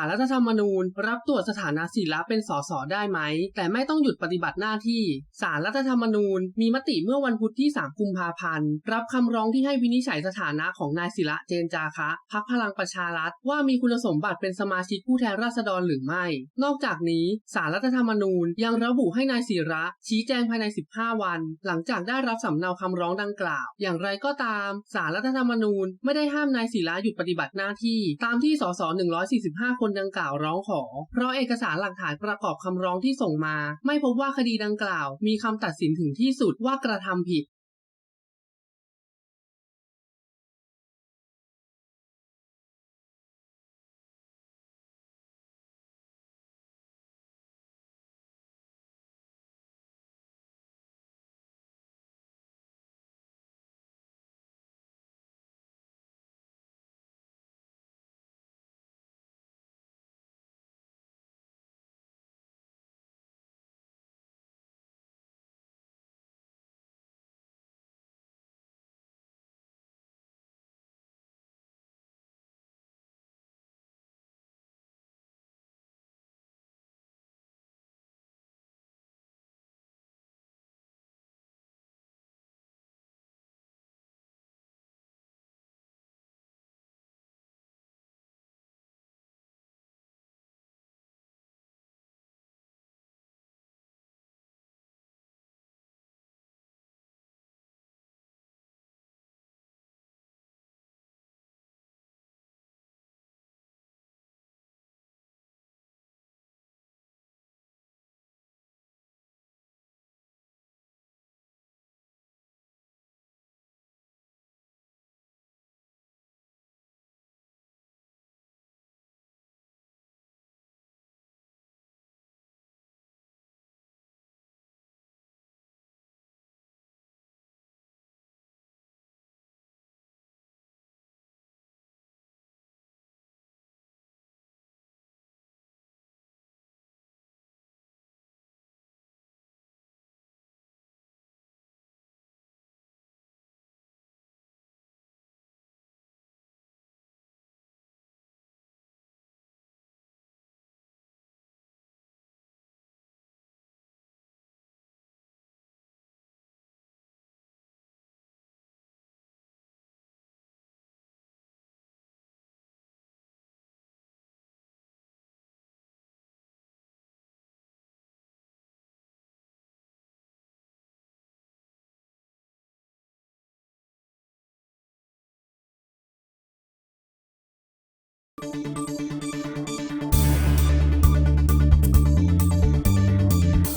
ารรัฐธรรมนูญ รับตรวจสถานะศิระเป็นสสได้ไหม แต่ไม่ต้องหยุดปฏิบัติหน้าที่ สารรัฐธรรมนูญ มีมติเมื่อวันพุธที่ 3 กุมภาพันธ์ รับคำร้องที่ให้วินิจฉัยสถานะของนายศิระเจนจาคะพักพลังประชารัฐ ว่ามีคุณสมบัติเป็นสมาชิกผู้แทนราษฎรหรือไม่ นอกจากนี้สารรัฐธรรมนูญยังระบุให้นายศิระ ชี้แจงภายใน 15 วัน หลังจากได้รับสำเนาคำร้องดังกล่าว อย่างไรก็ตาม สารรัฐธรรมนูญ ไม่ได้ห้ามนายศิระหยุดปฏิบัติหน้าที่ ตามที่สส145คนดังกล่าวร้องขอ เพราะเอกสารหลักฐานประกอบคำร้องที่ส่งมา ไม่พบว่าคดีดังกล่าว มีคำตัดสินถึงที่สุดว่ากระทำผิด